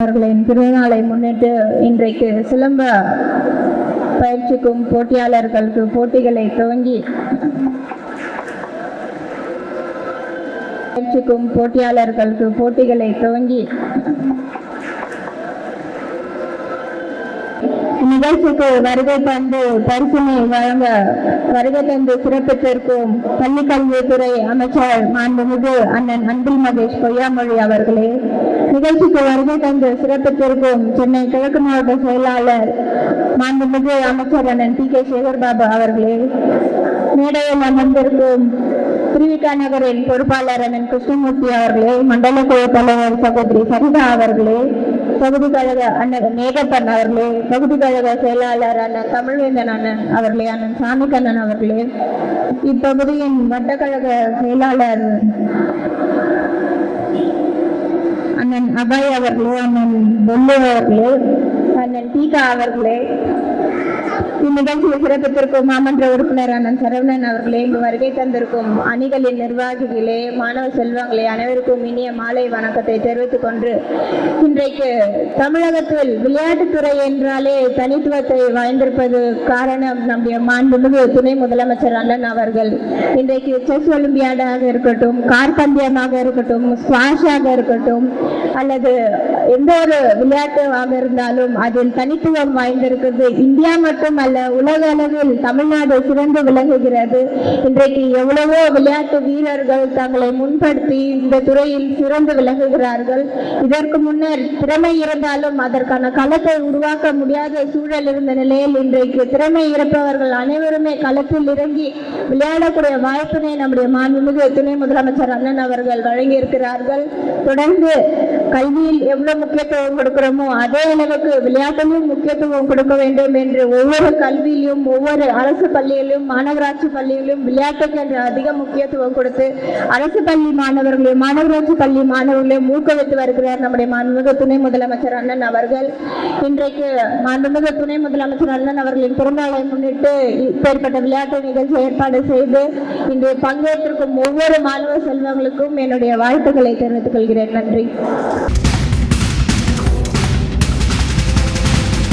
அவர்களின் பிறந்தநாளை முன்னிட்டு இன்றைக்கு சிலம்ப பயிற்சிக்கும் போட்டியாளர்களுக்கு போட்டிகளை துவங்கி பயிற்சிக்கும் போட்டியாளர்களுக்கு போட்டிகளை துவங்கி நிகழ்ச்சிக்கு வருகை தந்து பரிசினை வழங்க வருகை தந்து சிறப்பித்திருக்கும் பள்ளி கல்வித்துறை அமைச்சர் மாண்புமிகு அண்ணன் அன்பில் மகேஷ் பொய்யாமொழி அவர்களே. நிகழ்ச்சிக்கு வருகை தந்து சிறப்பித்திருக்கும் சென்னை கிழக்கு மாவட்ட செயலாளர் மாண்புமிகு அமைச்சர் அண்ணன் பி கே சேகர்பாபு அவர்களே. மேடையில் அமர்ந்திருக்கும் திருவிக்கா நகரின் பொறுப்பாளர் அண்ணன் கிருஷ்ணமூர்த்தி அவர்களே மண்டல குழு தலைவர் சகோதரி சரிதா அவர்களே பகுதி கழக அண்ணன் மேகப்பன் அவர்களே பகுதி கழக செயலாளர் அண்ணன் தமிழ்வேந்தன் அண்ணன் அவர்களே அண்ணன் சாமிக்கண்ணன் அவர்களே இப்பகுதியின் வட்டக்கழக செயலாளர் அண்ணன் அபய் அவர்களே அண்ணன் பொல்லு அவர்களே அண்ணன் டீகா அவர்களே இந்நிகழ்ச்சியில் சிறப்பித்திருக்கும் மாமன்ற உறுப்பினர் அண்ணன் சரவணன் அவர்களே இங்கு வருகை தந்திருக்கும் அணிகளின் நிர்வாகிகளே மாணவ செல்வங்களே அனைவருக்கும் இனிய மாலை வணக்கத்தை தெரிவித்துக் கொண்டு இன்றைக்கு தமிழகத்தில் விளையாட்டுத்துறை என்றாலே தனித்துவத்தை வாய்ந்திருப்பது காரணம் நம்முடைய மாண்புமிகு துணை முதலமைச்சர் அண்ணன் அவர்கள். இன்றைக்கு செஸ் ஒலிம்பியாடாக இருக்கட்டும் கார்பந்தயமாக இருக்கட்டும் ஸ்வாஷாக இருக்கட்டும் அல்லது எந்த ஒரு விளையாட்டாக இருந்தாலும் அதில் தனித்துவம் வாய்ந்திருக்கிறது. இந்தியா மட்டும் மட்டுமல்ல உலக அளவில் தமிழ்நாடு சிறந்து விளங்குகிறது. இன்றைக்கு எவ்வளவோ விளையாட்டு வீரர்கள் தங்களை முன்படுத்தி இந்த துறையில் சிறந்து விளங்குகிறார்கள். இதற்கு முன்னர் திறமை இருந்தாலும் அதற்கான களத்தை உருவாக்க முடியாத சூழல் இருந்த நிலையில் இன்றைக்கு திறமை இருப்பவர்கள் அனைவருமே களத்தில் இறங்கி விளையாடக்கூடிய வாய்ப்பினை நம்முடைய மாண்புமிகு துணை முதலமைச்சர் அண்ணன் அவர்கள் வழங்கியிருக்கிறார்கள். தொடர்ந்து கல்வியில் எவ்வளவு முக்கியத்துவம் கொடுக்கிறோமோ அதே அளவுக்கு விளையாட்டிலும் முக்கியத்துவம் கொடுக்க வேண்டும் என்று ஒவ்வொரு கல்வியிலும் ஒவ்வொரு அரசு பள்ளியிலும் மாநகராட்சி பள்ளியிலும் விளையாட்டுக்கு என்று அதிக முக்கியத்துவம் கொடுத்து அரசு பள்ளி மாணவர்களையும் மாநகராட்சி பள்ளி மாணவர்களையும் ஊக்குவித்து வருகிறார் நம்முடைய மாண்புமிகு துணை முதலமைச்சர் அண்ணன் அவர்கள். இன்றைக்கு மாண்புமிகு துணை முதலமைச்சர் அண்ணன் அவர்களின் பிறந்தநாளை முன்னிட்டு இப்பேற்பட்ட விளையாட்டு நிகழ்ச்சி ஏற்பாடு செய்து இன்று பங்கேற்றிருக்கும் ஒவ்வொரு மாணவ செல்வங்களுக்கும் என்னுடைய வாழ்த்துக்களை தெரிவித்துக் கொள்கிறேன். நன்றி.